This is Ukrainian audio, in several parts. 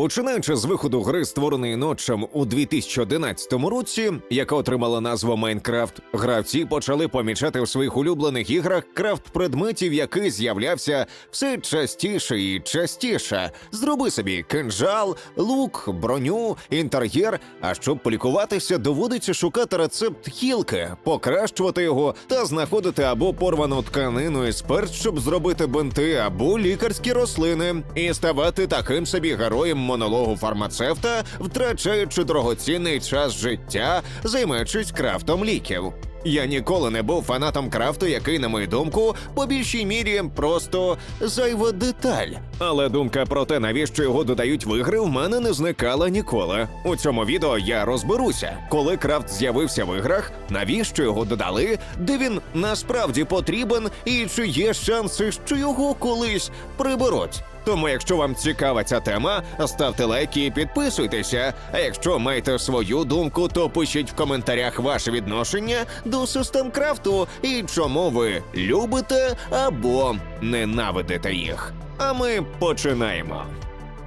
Починаючи з виходу гри, створеної ночем у 2011 році, яка отримала назву Майнкрафт, гравці почали помічати в своїх улюблених іграх крафт предметів, який з'являвся все частіше і частіше. Зроби собі кинжал, лук, броню, інтер'єр. А щоб полікуватися, доводиться шукати рецепт хілки, покращувати його та знаходити або порвану тканину і спирт, щоб зробити бинти, або лікарські рослини, і ставати таким собі героєм монологу фармацевта, втрачаючи дорогоцінний час життя, займаючись крафтом ліків. Я ніколи не був фанатом крафту, який, на мою думку, по більшій мірі просто зайва деталь. Але думка про те, навіщо його додають в ігри, в мене не зникала ніколи. У цьому відео я розберуся, коли крафт з'явився в іграх, навіщо його додали, де він насправді потрібен, і чи є шанси, що його колись приберуть. Тому, якщо вам цікава ця тема, ставте лайки і підписуйтеся. А якщо маєте свою думку, то пишіть в коментарях ваше відношення до систем крафту і чому ви любите або ненавидите їх. А ми починаємо.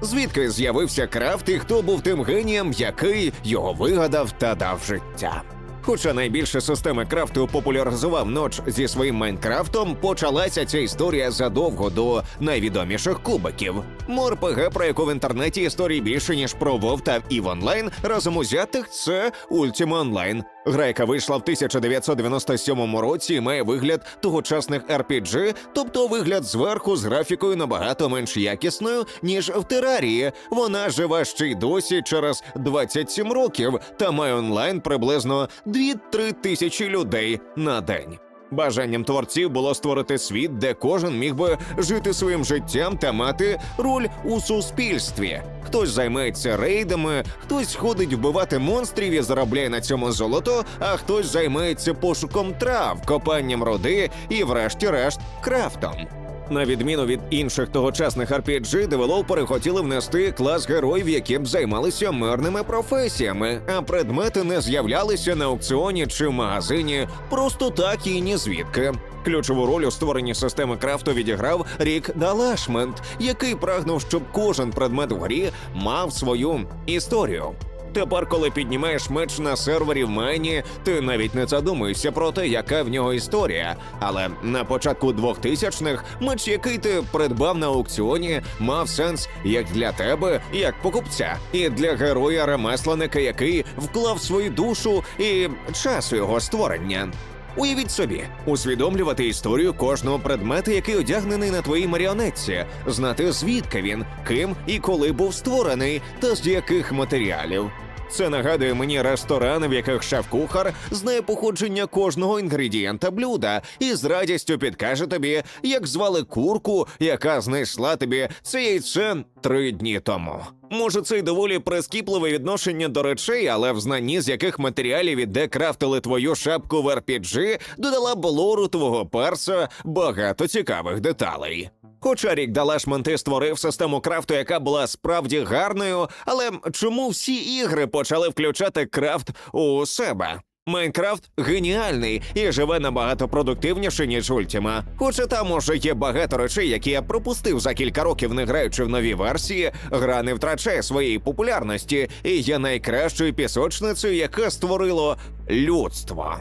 Звідки з'явився крафт і хто був тим генієм, який його вигадав та дав життя? Хоча найбільше системи крафту популяризував ноч зі своїм Майнкрафтом, почалася ця історія задовго до найвідоміших кубиків. МорПГ, про яку в інтернеті історії більше ніж про Вовта та EVE онлайн, разом узятих це Ultima Online. Гра, вийшла в 1997 році, і має вигляд тогочасних RPG, тобто вигляд зверху з графікою набагато менш якісною, ніж в Терарії. Вона жива ще й досі через 27 років та має онлайн приблизно 2-3 тисячі людей на день. Бажанням творців було створити світ, де кожен міг би жити своїм життям та мати роль у суспільстві. Хтось займається рейдами, хтось ходить вбивати монстрів і заробляє на цьому золото, а хтось займається пошуком трав, копанням руди і, врешті-решт, крафтом. На відміну від інших тогочасних RPG, девелопери хотіли внести клас героїв, які б займалися мирними професіями, а предмети не з'являлися на аукціоні чи в магазині просто так і ні звідки. Ключову роль у створенні системи крафту відіграв Рік Далашмент, який прагнув, щоб кожен предмет в грі мав свою історію. Тепер, коли піднімаєш меч на сервері в Майні, ти навіть не задумуєшся про те, яка в нього історія. Але на початку 2000-х меч, який ти придбав на аукціоні, мав сенс як для тебе, як покупця, і для героя ремесленника, який вклав свою душу і час його створення. Уявіть собі, усвідомлювати історію кожного предмета, який одягнений на твоїй маріонетці, знати звідки він, ким і коли був створений, та з яких матеріалів. Це нагадує мені ресторани, в яких шеф-кухар знає походження кожного інгредієнта блюда і з радістю підкаже тобі, як звали курку, яка знайшла тобі це яйце три дні тому. Може, це й доволі прискіпливе відношення до речей, але в знанні з яких матеріалів і де крафтили твою шапку в RPG, додала б лору твого перса багато цікавих деталей. Хоча рік Далашменти створив систему крафту, яка була справді гарною, але чому всі ігри почали включати крафт у себе? Майнкрафт геніальний і живе набагато продуктивніше, ніж Ультіма. Хоча там може є багато речей, які я пропустив за кілька років, не граючи в нові версії, гра не втрачає своєї популярності і є найкращою пісочницею, яка створило людство.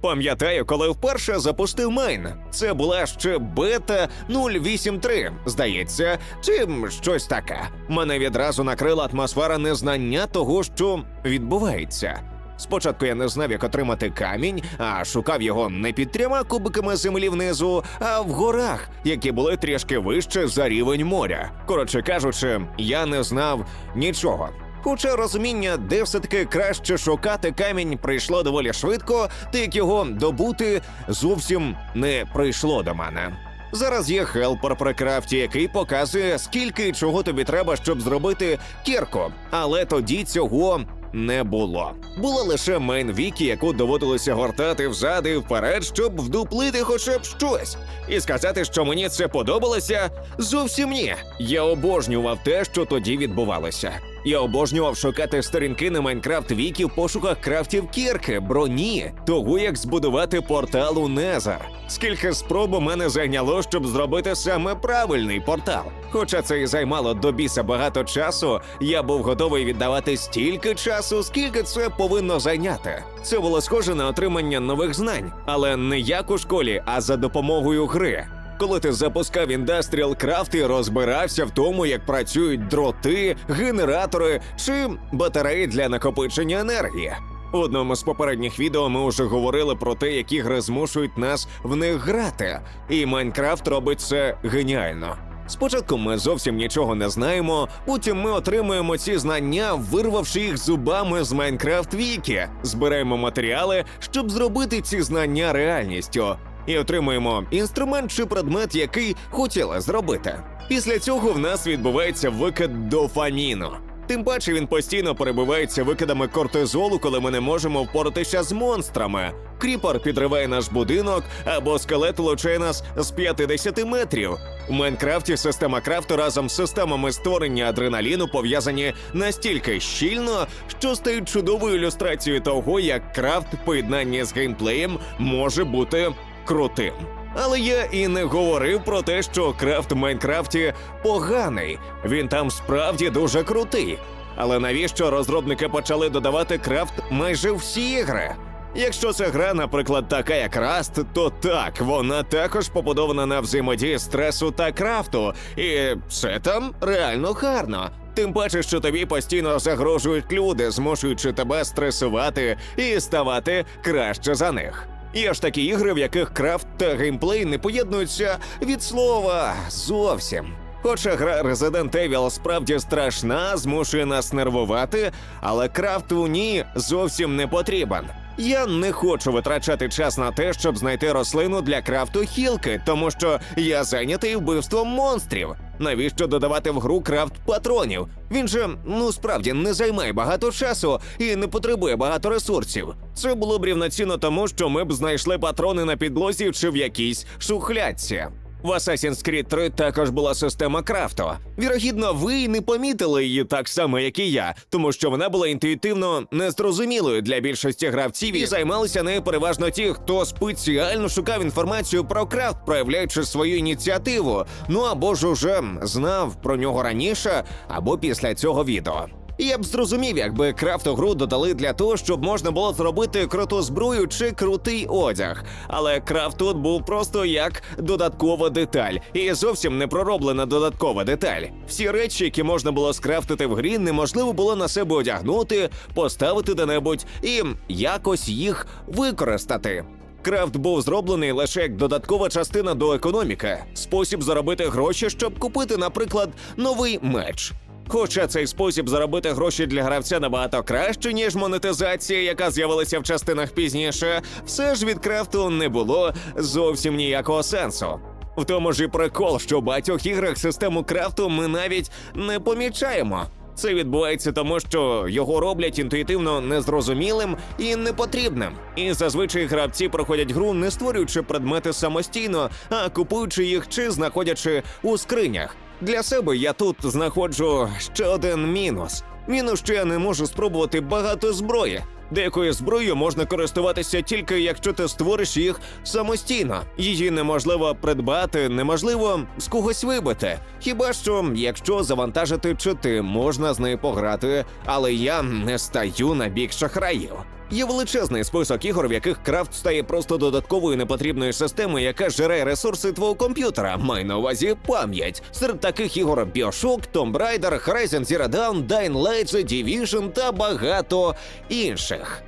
Пам'ятаю, коли вперше запустив Майн. Це була ще бета 083, здається, чи щось таке. Мене відразу накрила атмосфера незнання того, що відбувається. Спочатку я не знав, як отримати камінь, а шукав його не під трьома кубиками землі внизу, а в горах, які були трішки вище за рівень моря. Коротше кажучи, я не знав нічого. Хоча розуміння, де все-таки краще шукати камінь, прийшло доволі швидко, так як його добути зовсім не прийшло до мене. Зараз є хелпер при крафті, який показує, скільки і чого тобі треба, щоб зробити кірку. Але тоді цього не було. Була лише мейн вікі, яку доводилося гортати взад і вперед, щоб вдуплити хоча б щось. І сказати, що мені це подобалося, зовсім ні. Я обожнював те, що тоді відбувалося. Я обожнював шукати сторінки на Майнкрафт Вікі в пошуках крафтів кірки, броні, того як збудувати портал у Незер. Скільки спроб у мене зайняло, щоб зробити саме правильний портал. Хоча це і займало до біса багато часу, я був готовий віддавати стільки часу, скільки це повинно зайняти. Це було схоже на отримання нових знань, але не як у школі, а за допомогою гри. Коли ти запускав індастріал крафт і розбирався в тому, як працюють дроти, генератори чи батареї для накопичення енергії. У одному з попередніх відео ми вже говорили про те, які ігри змушують нас в них грати, і Майнкрафт робить це геніально. Спочатку ми зовсім нічого не знаємо, потім ми отримуємо ці знання, вирвавши їх зубами з Майнкрафт Вікі, збираємо матеріали, щоб зробити ці знання реальністю, і отримуємо інструмент чи предмет, який хотіли зробити. Після цього в нас відбувається викид дофаміну. Тим паче він постійно перебувається викидами кортизолу, коли ми не можемо впоратися з монстрами. Кріпер підриває наш будинок або скелет влучає нас з 50 метрів. У Майнкрафті система крафту разом з системами створення адреналіну пов'язані настільки щільно, що стають чудовою ілюстрацією того, як крафт в поєднанні з геймплеєм може бути крутим. Але я і не говорив про те, що крафт в Майнкрафті поганий. Він там справді дуже крутий. Але навіщо розробники почали додавати крафт майже всі ігри? Якщо це гра, наприклад, така як Rust, то так, вона також побудована на взаємодії стресу та крафту, і це там реально гарно. Тим паче, що тобі постійно загрожують люди, змушуючи тебе стресувати і ставати краще за них. Є ж такі ігри, в яких крафт та геймплей не поєднуються від слова зовсім. Хоча гра Resident Evil справді страшна, змушує нас нервувати, але крафт у ній зовсім не потрібен. Я не хочу витрачати час на те, щоб знайти рослину для крафту хілки, тому що я зайнятий вбивством монстрів. Навіщо додавати в гру крафт патронів? Він же ну справді не займає багато часу і не потребує багато ресурсів. Це було б рівноцінно тому, що ми б знайшли патрони на підлозі чи в якійсь шухлядці. В Assassin's Creed 3 також була система крафту. Вірогідно, ви й не помітили її так само, як і я, тому що вона була інтуїтивно незрозумілою для більшості гравців і займалися нею переважно ті, хто спеціально шукав інформацію про крафт, проявляючи свою ініціативу. Ну або ж уже знав про нього раніше, або після цього відео. Я б зрозумів, якби крафту гру додали для того, щоб можна було зробити круту зброю чи крутий одяг. Але крафт тут був просто як додаткова деталь, і зовсім не пророблена додаткова деталь. Всі речі, які можна було скрафтити в грі, неможливо було на себе одягнути, поставити де-небудь і якось їх використати. Крафт був зроблений лише як додаткова частина до економіки, спосіб заробити гроші, щоб купити, наприклад, новий меч. Хоча цей спосіб заробити гроші для гравця набагато краще, ніж монетизація, яка з'явилася в частинах пізніше, все ж від крафту не було зовсім ніякого сенсу. В тому ж і прикол, що в багатьох іграх систему крафту ми навіть не помічаємо. Це відбувається тому, що його роблять інтуїтивно незрозумілим і непотрібним. І зазвичай гравці проходять гру, не створюючи предмети самостійно, а купуючи їх чи знаходячи у скринях. Для себе я тут знаходжу ще один мінус. Мінус, що я не можу спробувати багато зброї. Деякою зброєю можна користуватися тільки якщо ти створиш їх самостійно. Її неможливо придбати, неможливо з когось вибити. Хіба що, якщо завантажити чити, можна з нею пограти, але я не стаю на бік шахраїв. Є величезний список ігор, в яких крафт стає просто додатковою непотрібною системою, яка жире ресурси твого комп'ютера. Май на увазі пам'ять. Серед таких ігор Bioshock, Tomb Raider, Horizon Zero Dawn, Dying Light, The Division та багато інших.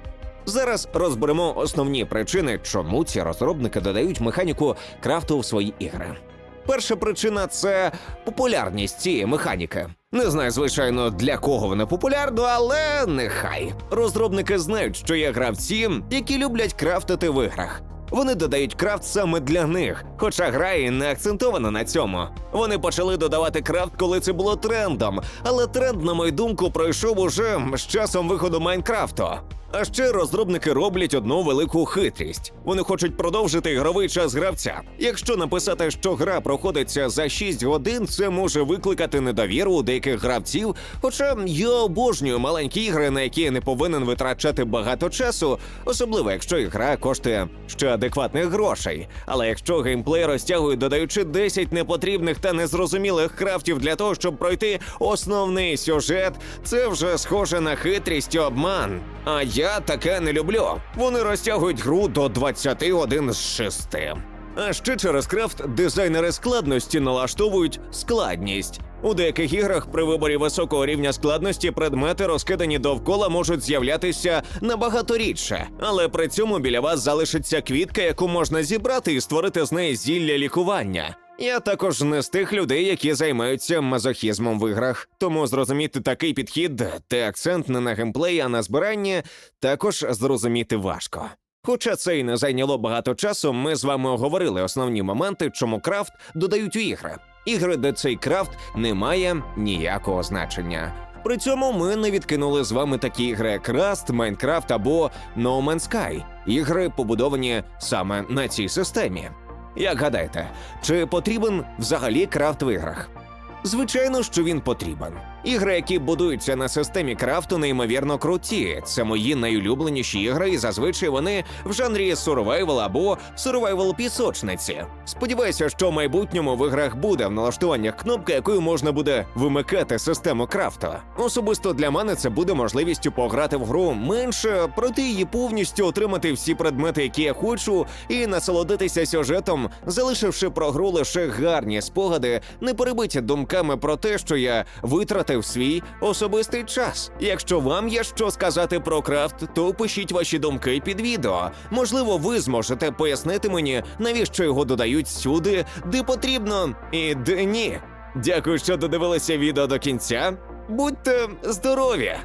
Зараз розберемо основні причини, чому ці розробники додають механіку крафту в свої ігри. Перша причина це популярність цієї механіки. Не знаю, звичайно, для кого вона популярна, але нехай. Розробники знають, що є гравці, які люблять крафтити в іграх. Вони додають крафт саме для них, хоча гра і не акцентована на цьому. Вони почали додавати крафт, коли це було трендом, але тренд, на мою думку, пройшов уже з часом виходу Майнкрафту. А ще розробники роблять одну велику хитрість. Вони хочуть продовжити ігровий час гравця. Якщо написати, що гра проходиться за 6 годин, це може викликати недовіру у деяких гравців. Хоча я обожнюю маленькі ігри, на які я не повинен витрачати багато часу, особливо якщо ігра коштує ще адекватних грошей. Але якщо геймплей розтягує, додаючи 10 непотрібних та незрозумілих крафтів для того, щоб пройти основний сюжет, це вже схоже на хитрість і обман. А я таке не люблю. Вони розтягують гру до 20 годин з 6. А ще через крафт дизайнери складності налаштовують складність. У деяких іграх при виборі високого рівня складності предмети, розкидані довкола, можуть з'являтися набагато рідше, але при цьому біля вас залишиться квітка, яку можна зібрати і створити з неї зілля лікування. Я також не з тих людей, які займаються мазохізмом в іграх, тому зрозуміти такий підхід та акцент не на геймплей, а на збиранні, також зрозуміти важко. Хоча це й не зайняло багато часу, ми з вами оговорили основні моменти, чому крафт додають у ігри. Ігри, де цей крафт не має ніякого значення. При цьому ми не відкинули з вами такі ігри, як Rust, Minecraft або No Man's Sky. Ігри побудовані саме на цій системі. Як гадаєте, чи потрібен взагалі крафт в іграх? Звичайно, що він потрібен. Ігри, які будуються на системі крафту, неймовірно круті. Це мої найулюбленіші ігри, і зазвичай вони в жанрі survival або survival пісочниці. Сподіваюся, що в майбутньому в іграх буде в налаштуваннях кнопка, якою можна буде вимикати систему крафту. Особисто для мене це буде можливістю пограти в гру менше, проте її повністю отримати всі предмети, які я хочу, і насолодитися сюжетом, залишивши про гру лише гарні спогади, не перебиті думками про те, що я витратив свій особистий час. Якщо вам є що сказати про крафт, то пишіть ваші думки під відео. Можливо, ви зможете пояснити мені, навіщо його додають сюди, де потрібно, і де ні. Дякую, що додивилися відео до кінця. Будьте здорові!